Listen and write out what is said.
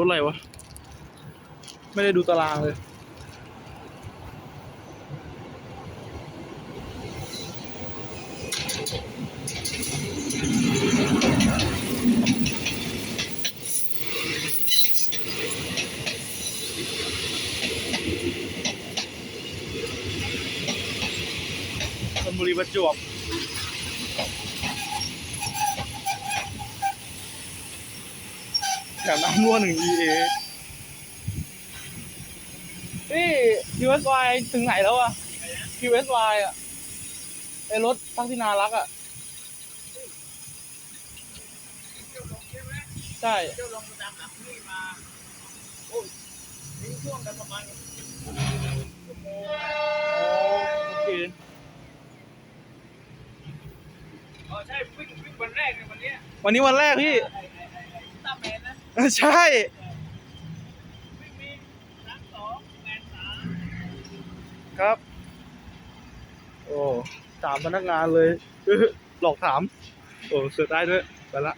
รถอะไรวะ ไม่ได้ดูตารางเลยชลบุรีประจวบ มน้ำรั่วหนึ่ง EA นี่ QSY ถึงไหนแล้วอะ QSY อะไอรถทักษินารักษ์อะใช่เจ้าลองตามหลังนี่มา โอ้ยทิ้งช่วงกันประมาณชั่วโมงโอเคอ๋อใช่วิ่งวิ่งวันแรกในวันเนี้ยวันนี้วันแรกพี่ไอ้ไอ้ไอ้ตาแมนนะ ใช่ ครับ โอ้ถามพนักงานเลย หลอกถาม โอ้เสือได้ด้วย ไปละ